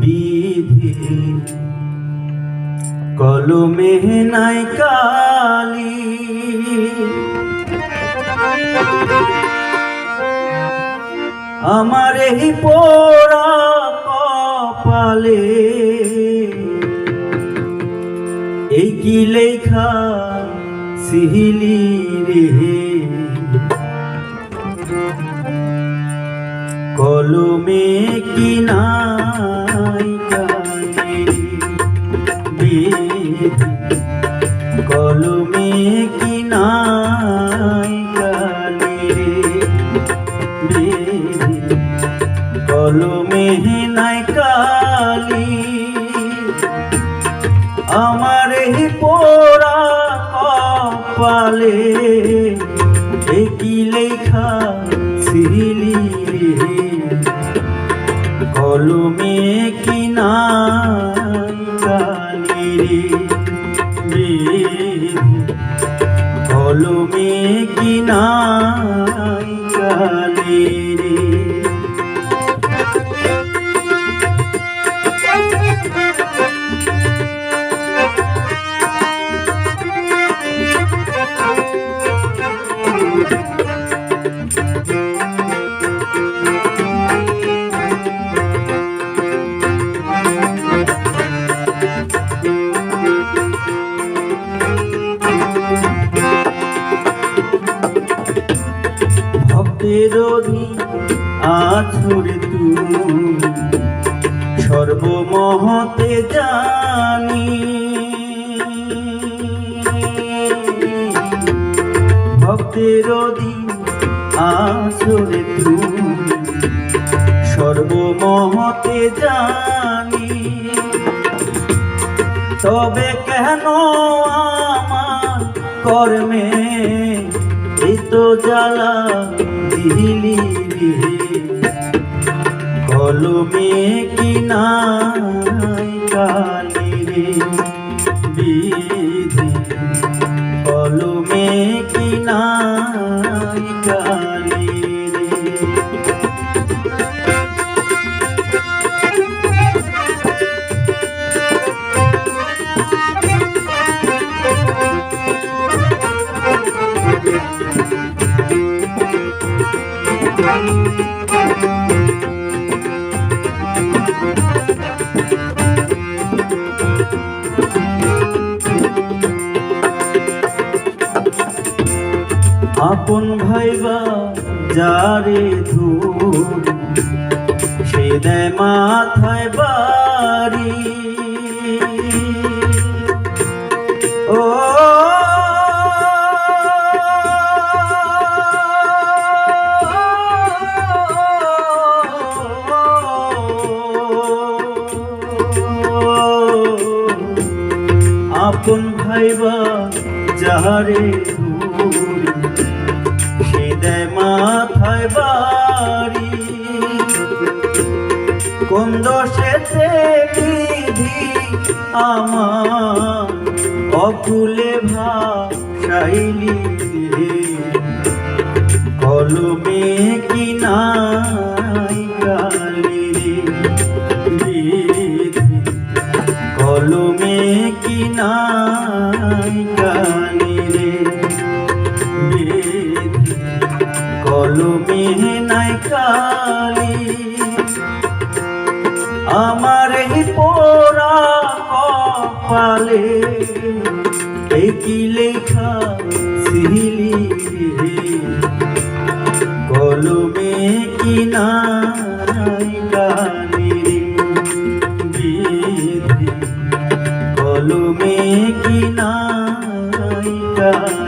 বিধি কলমে নাই কালি। আমার এই পোড়া কপালে এই কি লেখা সিহিলি রে? কলমে কি নাই বিধি, কলমে কি নাই গানে কলমে নাই কালি। আমার পোড়া কপালে একই লেখা সিলি রে। কলমে কি নাই কালি রে বিধি কলমে কি নাই কালি রে ভক্তের আছড়ে তুমি, সর্বমহতে জানি। ভক্তের আছড়ে তুমি, সর্বমহতে জানি। তবে কেন আমার কর্মে এই তো জ্বালা রে কলমে কি নাই কালি রে? আপন ভাইবা যারে ধূর সে দেয় মাথায় বাড়ি। ও আপন ভাইবা যারে ধূর সে দেয় মাথায় বাড়ি। কোন দোষেতে বিধি আমার অকুলে ভাসাইলি কলমে কি আমার এই পোড়া কপালে কি লেখা সিলি কলমে কি নাই কলমে কি রাজা